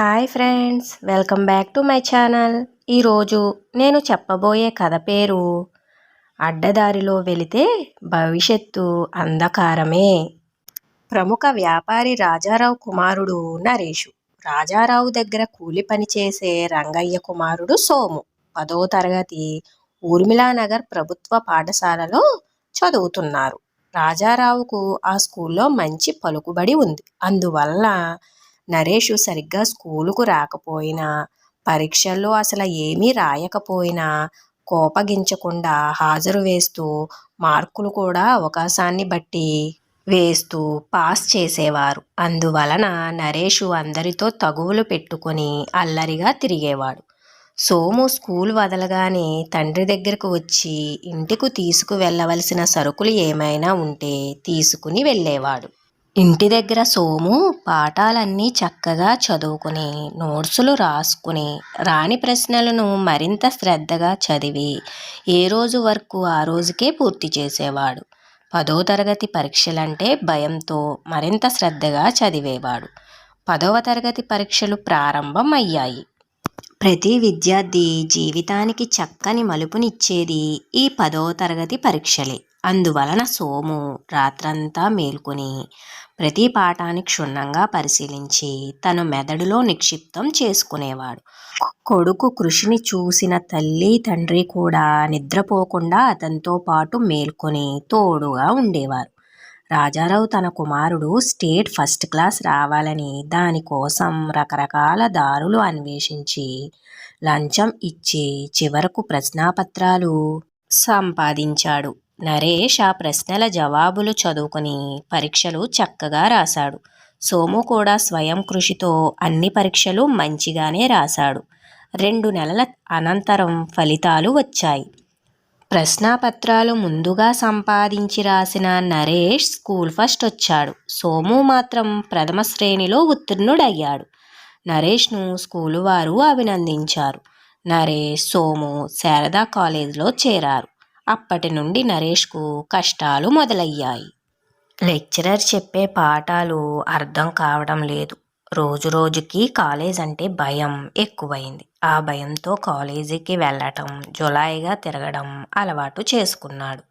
Hi friends welcome back to my channel ఈరోజు నేను చెప్పబోయే కథ పేరు అడ్డదారిలో వెళితే భవిష్యత్తు అంధకారమే. ప్రముఖ వ్యాపారి రాజారావు కుమారుడు నరేషు. రాజారావు దగ్గర కూలి పని చేసే రంగయ్య కుమారుడు సోము. పదో తరగతి ఊర్మిళానగర్ ప్రభుత్వ పాఠశాలలో చదువుతున్నారు. రాజారావుకు ఆ స్కూల్లో మంచి పలుకుబడి ఉంది. అందువల్ల నరేష్ సరిగ్గా స్కూలుకు రాకపోయినా పరీక్షల్లో అసలు ఏమీ రాయకపోయినా కోపగించకుండా హాజరు వేస్తూ మార్కులు కూడా అవకాశాన్ని బట్టి వేస్తూ పాస్ చేసేవారు. అందువలన నరేషు అందరితో తగువులు పెట్టుకొని అల్లరిగా తిరిగేవాడు. సోము స్కూల్ వదలగానే తండ్రి దగ్గరకు వచ్చి ఇంటికి తీసుకు వెళ్ళవలసిన సరుకులు ఏమైనా ఉంటే తీసుకుని వెళ్ళేవాడు. ఇంటి దగ్గర సోము పాఠాలన్నీ చక్కగా చదువుకుని నోట్సులు రాసుకుని రాని ప్రశ్నలను మరింత శ్రద్ధగా చదివి ఏ రోజు వరకు ఆ రోజుకే పూర్తి చేసేవాడు. పదో తరగతి పరీక్షలంటే భయంతో మరింత శ్రద్ధగా చదివేవాడు. పదవ తరగతి పరీక్షలు ప్రారంభం అయ్యాయి ప్రతి విద్యార్థి జీవితానికి చక్కని మలుపునిచ్చేది ఈ పదో తరగతి పరీక్షలే. అందువలన సోము రాత్రంతా మేల్కొని ప్రతి పాఠాన్ని క్షుణ్ణంగా పరిశీలించి తను మెదడులో నిక్షిప్తం చేసుకునేవాడు. కొడుకు కృషిని చూసిన తల్లి తండ్రి కూడా నిద్రపోకుండా అతనితో పాటు మేల్కొని తోడుగా ఉండేవారు. రాజారావు తన కుమారుడు స్టేట్ ఫస్ట్ క్లాస్ రావాలని దానికోసం రకరకాల దారులు అన్వేషించి లంచం ఇచ్చి చివరకు ప్రశ్నాపత్రాలు సంపాదించాడు. నరేష్ ఆ ప్రశ్నల జవాబులు చదువుకుని పరీక్షలు చక్కగా రాశాడు. సోము కూడా స్వయం కృషితో అన్ని పరీక్షలు మంచిగానే రాశాడు. రెండు నెలల అనంతరం ఫలితాలు వచ్చాయి. ప్రశ్నాపత్రాలు ముందుగా సంపాదించి రాసిన నరేష్ స్కూల్ ఫస్ట్ వచ్చాడు. సోము మాత్రం ప్రథమ శ్రేణిలో ఉత్తీర్ణుడయ్యాడు. నరేష్ను స్కూలు వారు అభినందించారు. నరేష్ సోము శారదా కాలేజ్లో చేరారు. అప్పటి నుండి నరేష్కు కష్టాలు మొదలయ్యాయి. లెక్చరర్ చెప్పే పాఠాలు అర్థం కావడం లేదు. రోజు రోజుకి కాలేజ్ అంటే భయం ఎక్కువైంది. ఆ భయంతో కాలేజీకి వెళ్ళటం జులాయిగా తిరగడం అలవాటు చేసుకున్నాడు.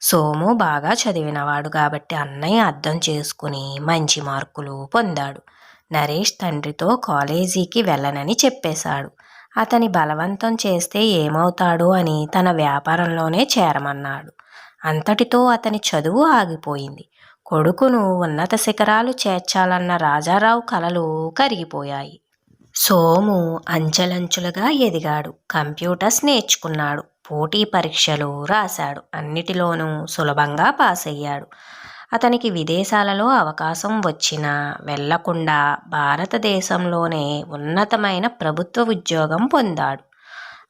సోము బాగా చదివినవాడు కాబట్టి అన్నయ్య అర్థం చేసుకుని మంచి మార్కులు పొందాడు. నరేష్ తండ్రితో కాలేజీకి వెళ్ళనని చెప్పేశాడు. అతని బలవంతం చేస్తే ఏమవుతాడు అని తన వ్యాపారంలోనే చేరమన్నాడు. అంతటితో అతని చదువు ఆగిపోయింది. కొడుకును ఉన్నత శిఖరాలు చేర్చాలన్న రాజారావు కలలు కరిగిపోయాయి. సోము అంచెలంచులుగా ఎదిగాడు. కంప్యూటర్స్ నేర్చుకున్నాడు. పోటీ పరీక్షలు రాశాడు. అన్నిటిలోనూ సులభంగా పాస్ అయ్యాడు అతనికి విదేశాలలో అవకాశం వచ్చినా వెళ్ళకుండా భారతదేశంలోనే ఉన్నతమైన ప్రభుత్వ ఉద్యోగం పొందాడు.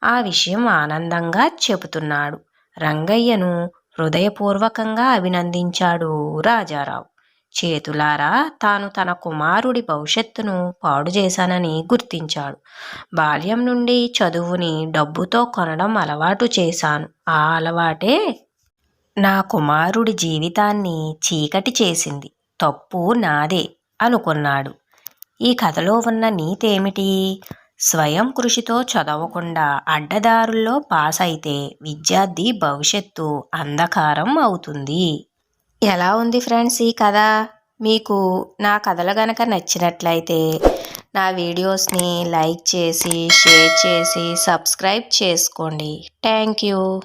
ఆ విషయం ఆనందంగా చెబుతున్నాడు. రంగయ్యను హృదయపూర్వకంగా అభినందించాడు రాజారావు. చేతులారా తాను తన కుమారుడి భవిష్యత్తును పాడు చేశానని గుర్తించాడు. బాల్యం నుండి చదువుని డబ్బుతో కొనడం అలవాటు చేశాను. ఆ అలవాటే నా కుమారుడి జీవితాన్ని చీకటి చేసింది. తప్పు నాదే అనుకున్నాడు. ఈ కథలో ఉన్న నీతేమిటి? స్వయం కృషితో చదవకుండా అడ్డదారుల్లో పాస్ అయితే విద్యార్థి భవిష్యత్తు అంధకారం అవుతుంది. ఎలా ఉంది ఫ్రెండ్స్ ఈ కథ? మీకు నా కథలు గనక నచ్చినట్లయితే నా వీడియోస్ని లైక్ చేసి షేర్ చేసి సబ్స్క్రైబ్ చేసుకోండి. Thank you.